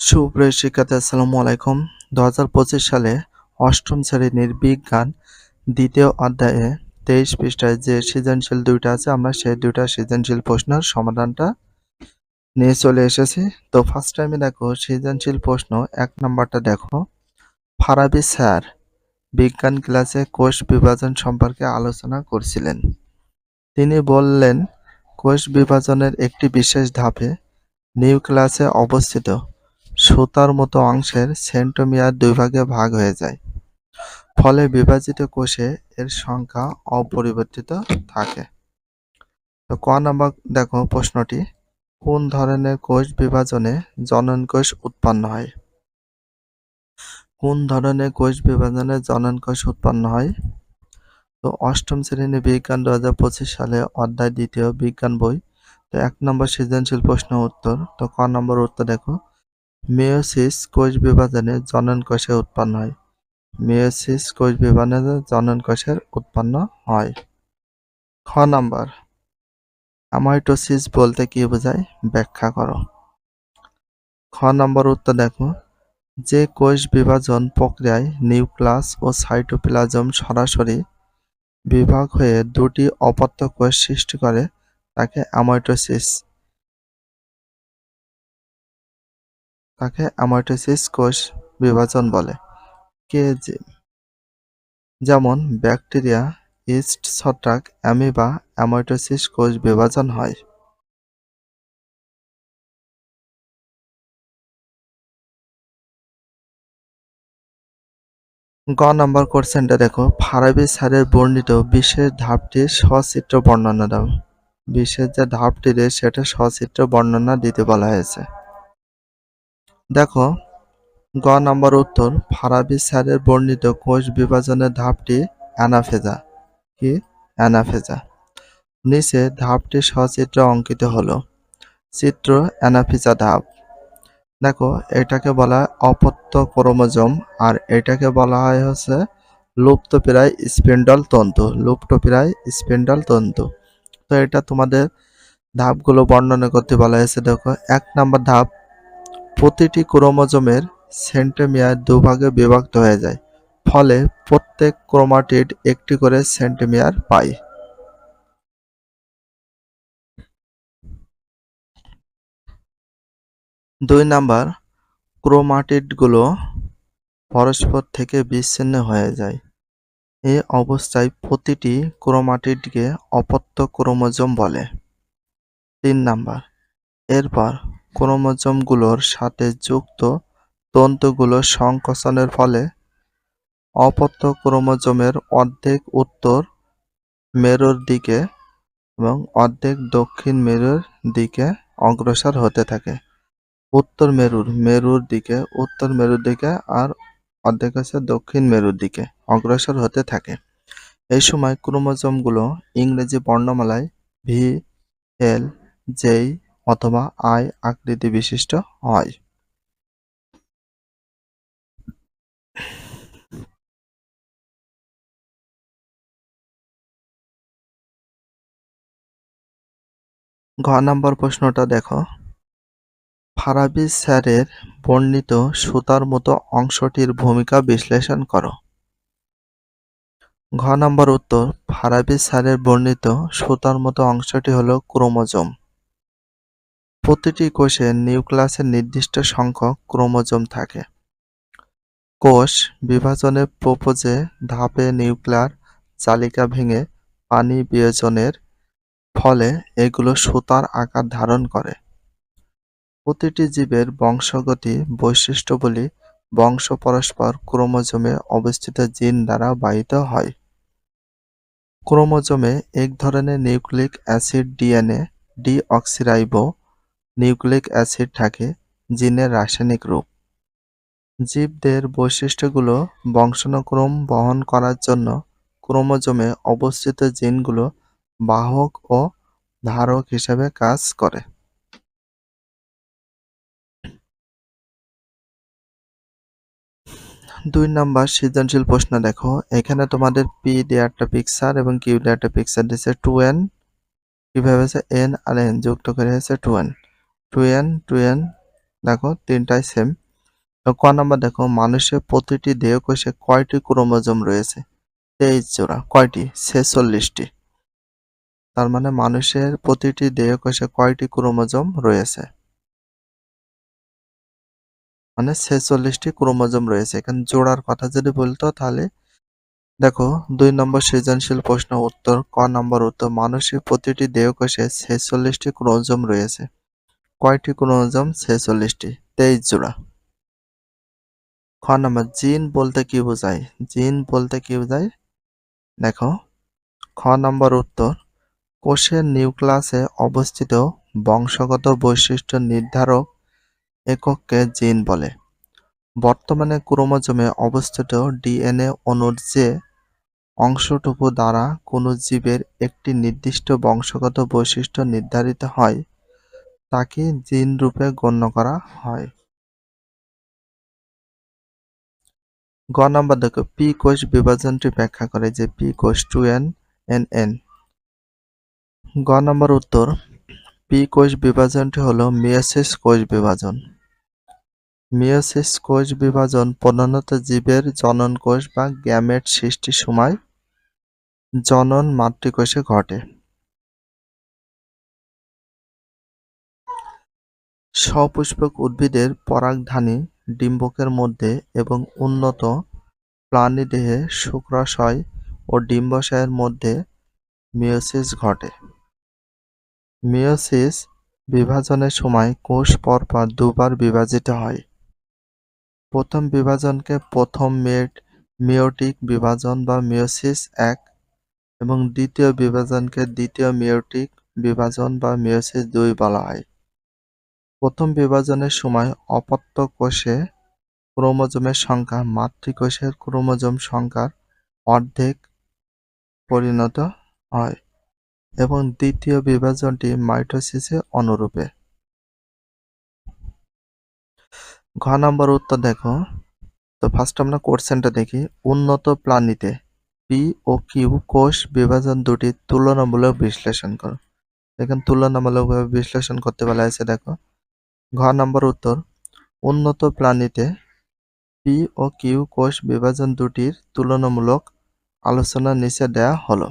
সুপ্রিয় শিক্ষার্থী, আসসালামু আলাইকুম। দু হাজার পঁচিশ সালে অষ্টম শ্রেণির বিজ্ঞান দ্বিতীয় অধ্যায়ে তেইশ পৃষ্ঠায় যে সৃজনশীল দুইটা আছে, আমরা সেই দুইটা সৃজনশীল প্রশ্নের সমাধানটা নিয়ে চলে এসেছি। তো ফার্স্ট টাইমে দেখো, সৃজনশীল প্রশ্ন, এক নম্বরটা দেখো। ফারাবি স্যার বিজ্ঞান ক্লাসে কোষ বিভাজন সম্পর্কে আলোচনা করছিলেন। তিনি বললেন, কোষ বিভাজনের একটি বিশেষ ধাপে নিউ ক্লাসে অবস্থিত। সুতার মতো অংশের সেন্টোমিয়ার দুই ভাগে ভাগ হয়ে যায়। ফলে বিভাজিত কোষে এর সংখ্যা অপরিবর্তিত থাকে। তো ক নাম্বার, দেখো প্রশ্নটি, কোন ধরনের কোষ বিভাজনে জনন কোষ উৎপন্ন হয়? কোন ধরনের কোষ বিভাজনে জনন কোষ উৎপন্ন হয়? তো অষ্টম শ্রেণি বিজ্ঞান দু হাজার পঁচিশ সালে অধ্যায় দ্বিতীয় বিজ্ঞান বই। তো এক নম্বর সৃজনশীল প্রশ্ন উত্তর। তো ক নম্বর উত্তর দেখো। মেয়োসিস কোষ বিভাজনে জনন কোষে উৎপন্ন হয়। মেয়োসিস কোষ বিভাজনে জনন কোষের উৎপন্ন হয়। খ নাম্বার, অ্যামাইটোসিস বলতে কি বোঝায়? ব্যাখ্যা করো। খ নম্বর উত্তর দেখো। যে কোষ বিভাজন প্রক্রিয়ায় নিউক্লাস ও সাইটোপ্লাজম সরাসরি বিভাগ হয়ে দুটি অপত্য কোষ সৃষ্টি করে, তাকে অ্যামাইটোসিস তাকে অ্যামাইটোসিস কোষ বিভাজন বলে। কে যেমন ব্যাকটেরিয়া ইস্ট ছত্রাক, অ্যামিবা অ্যামাইটোসিস কোষ বিভাজন হয়। গ নম্বর কোশ্চেনটা দেখো। ফারাবি স্যারের বর্ণিত বিশেষ ধাপটির সচিত্র বর্ণনা দাও। বিশেষ যে ধাপটি রে, সেটা সচিত্র বর্ণনা দিতে বলা হয়েছে। দেখো, গ নম্বর উত্তর, ফারাবি স্যারের বর্ণিত কোষ বিভাজনের ধাপটি অ্যানাফেজা। কি? অ্যানাফেজা। নিচে ধাপটি সচিত্র অঙ্কিত হলো। চিত্র অ্যানাফিজা ধাপ। দেখো, এটাকে বলা হয় অপত্য ক্রোমোজোম, আর এটাকে বলা হয় হচ্ছে লুপ্তপ্রায় স্পেন্ডল তন্তু, লুপ্তপ্রায় স্পেন্ডল তন্তু। তো এটা তোমাদের ধাপগুলো বর্ণনা করতে বলা হয়েছে। দেখো, এক নম্বর ধাপ প্রতিটি ক্রোমোজোমের সেন্টিমিয়ার দুভাগে বিভক্ত হয়ে যায়, ফলে প্রত্যেক ক্রোমাটিড একটি করে সেন্টেমিয়ার পায়। দুই নাম্বার, ক্রোমাটিডগুলো পরস্পর থেকে বিচ্ছিন্ন হয়ে যায়। এ অবস্থায় প্রতিটি ক্রোমাটিডকে অপত্য ক্রোমোজোম বলে। তিন নাম্বার, এরপর ক্রোমোজোমগুলোর সাথে যুক্ত তন্তুগুলো সংকোচনের ফলে অপত্য ক্রোমোজোমের অর্ধেক উত্তর মেরুর দিকে এবং অর্ধেক দক্ষিণ মেরুর দিকে অগ্রসর হতে থাকে। উত্তর মেরুর মেরুর দিকে, উত্তর মেরুর দিকে আর অর্ধেক আছে দক্ষিণ মেরুর দিকে অগ্রসর হতে থাকে। এই সময় ক্রোমোজোমগুলো ইংরেজি বর্ণমালায় ভি, এল, জেই অথবা আই আকৃতি বিশিষ্ট হয়। ঘ নম্বর প্রশ্নটা দেখো। ফারাবি স্যারের বর্ণিত সুতার মতো অংশটির ভূমিকা বিশ্লেষণ করো। ঘ নম্বর উত্তর, ফারাবি স্যারের বর্ণিত সুতার মতো অংশটি হল ক্রোমোজোম। প্রতিটি কোষে নিউক্লিয়াসের নির্দিষ্ট সংখ্যক ক্রোমোজোম থাকে। কোষ বিভাজনের প্রপোজে ধাপে নিউক্লিয়ার চালিকা ভেঙে পানি বিয়োজনের ফলে এগুলো সুতার আকার ধারণ করে। প্রতিটি জীবের বংশগতি বৈশিষ্ট্যগুলি বংশ পরস্পর ক্রোমোজোমে অবস্থিত জিন দ্বারা বাহিত হয়। ক্রোমোজোমে এক ধরনের nucleic acid DNA, deoxyribo nucleic acid থাকে, জিনের রাসায়নিক রূপ। জীবদের বৈশিষ্ট্যগুলো বংশানুক্রম বহন করার জন্য ক্রোমোজোমে অবস্থিত জিনগুলো বাহক ও ধারক হিসেবে কাজ করে। দুই নাম্বার সৃজনশীল প্রশ্ন দেখো। এখানে তোমাদের পি একটা পিকচার এবং কিউ একটা পিকচার দিচ্ছে টু এন। কীভাবে এন আর এন যুক্ত করে হয়েছে টু এন। টু এন দেখো, তিনটাই সেম ক নাম্বার দেখো, মানুষের প্রতিটি দেহকোষে কয়টি ক্রোমোজোম রয়েছে? তেইশ জোড়া, কয়টি? ছেচল্লিশটি। তার মানে মানুষের প্রতিটি দেহকোষে কয়টি ক্রোমোজোম রয়েছে? মানে ছেচল্লিশটি ক্রোমোজোম রয়েছে। এখানে জোড়ার কথা যদি বলতো তাহলে, দেখো, দুই নম্বর সৃজনশীল প্রশ্ন উত্তর, ক নম্বর উত্তর, মানুষের প্রতিটি দেহকোষে ছেচল্লিশটি ক্রোমোজোম রয়েছে। কয়টি ক্রোমোজোম ছেচল্লিশটি? তেইশ জোড়া। খ নম্বর, জিন বলতে কি বোঝায়? জিন বলতে কি বোঝায়? দেখো, খ নম্বর উত্তর, কোষের নিউক্লাসে অবস্থিত বংশগত বৈশিষ্ট্য নির্ধারক একককে জিন বলে। বর্তমানে ক্রোমোজোমে অবস্থিত ডিএনএ অণুর যে অংশটুকু দ্বারা কোনো জীবের একটি নির্দিষ্ট বংশগত বৈশিষ্ট্য নির্ধারিত হয় তাকে জিন রূপে গণ্য করা হয়। গ নম্বর দেখো, পি কোষ বিভাজনটি ব্যাখ্যা করে যে পি কোষ টু এন এন এন। গ নম্বর উত্তর, পি কোষ বিভাজনটি হল মিয়োসিস কোষ বিভাজন। মিয়োসিস কোষ বিভাজন প্রধানত জীবের জনন কোষ বা গ্যামেট সৃষ্টির সময় জনন মাতৃকোষে ঘটে। সপুষ্পক উদ্ভিদের পরাগধানী ডিম্বকের মধ্যে এবং উন্নত প্রাণীদেহে শুক্রাশয় ও ডিম্বাশয়ের মধ্যে মিয়োসিস ঘটে। মিয়োসিস বিভাজনের সময় কোষ পরপর দুবার বিভাজিত হয়। প্রথম বিভাজনকে প্রথম মেট মিওটিক বিভাজন বা মিয়োসিস এক এবং দ্বিতীয় বিভাজনকে দ্বিতীয় মিওটিক বিভাজন বা মিয়োসিস দুই বলা হয়। প্রথম বিভাজনের সময় অপত্য কোষে ক্রোমোজোমের সংখ্যা, মাতৃকোষের ক্রোমোজোম সংখ্যার অর্ধেক পরিণত হয় এবং দ্বিতীয় বিভাজনটি মাইটোসিসে অনুরূপে। ঘ নম্বর উত্তর দেখো। তো ফার্স্ট আমরা কোশ্চেনটা দেখি। উন্নত প্রাণীতে পি ও কিউ কোষ বিভাজন দুটি তুলনামূলক বিশ্লেষণ করো। এখানে তুলনামূলকভাবে বিশ্লেষণ করতে বলা হয়েছে, দেখো। ঘ নম্বর উত্তর। উন্নত প্রাণীতে পি ও কিউ কোষ বিভাজন দুটির তুলনামূলক আলোচনা নিচে দেয়া হলো।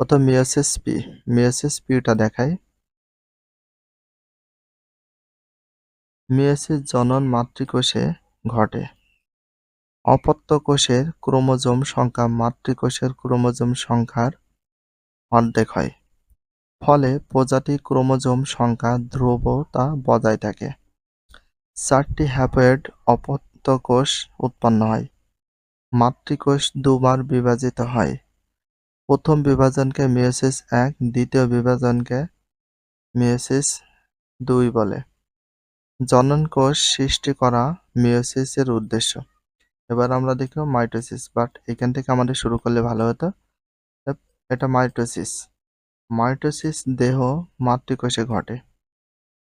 প্রথম মিওসিস পি। মিওসিস পিটা দেখাই। মিওসিস জনন মাতৃকোষে ঘটে। অপত্য কোষের ক্রোমোজোম সংখ্যা মাতৃকোষের ক্রোমোজোম সংখ্যার অর্ধেক হয়। ফলে প্রজাতি ক্রোমোজোম সংখ্যা ধ্রুবতা বজায় থাকে। চারটি হ্যাপয়েড অপত্যকোষ উৎপন্ন হয়। মাতৃকোষ দুবার বিভাজিত হয়। প্রথম বিভাজনকে মিওসিস এক, দ্বিতীয় বিভাজনকে মিওসিস দুই বলে। জনন কোষ সৃষ্টি করা মিওসিসের উদ্দেশ্য। এবার আমরা দেখব মাইটোসিস বাট এখান থেকে আমাদের শুরু করলে ভালো হতো। এটা মাইটোসিস। মাইটোসিস দেহ মাতৃকোষে ঘটে।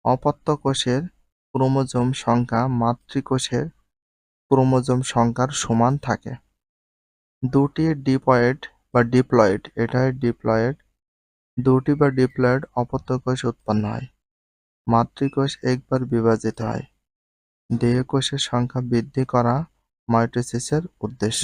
অপত্য কোষের ক্রোমোজোম সংখ্যা মাতৃকোষের ক্রোমোজোম সংখ্যার সমান থাকে। দুটি ডিপয়েড বা ডিপ্লয়েড এটা ডিপ্লয়েড। দুটি বা ডিপ্লয়েড অপত্য কোষ উৎপন্ন হয়। মাতৃকোষ একবার বিভাজিত হয়। দেহকোষের সংখ্যা বৃদ্ধি করা মাইটোসিসের উদ্দেশ্য।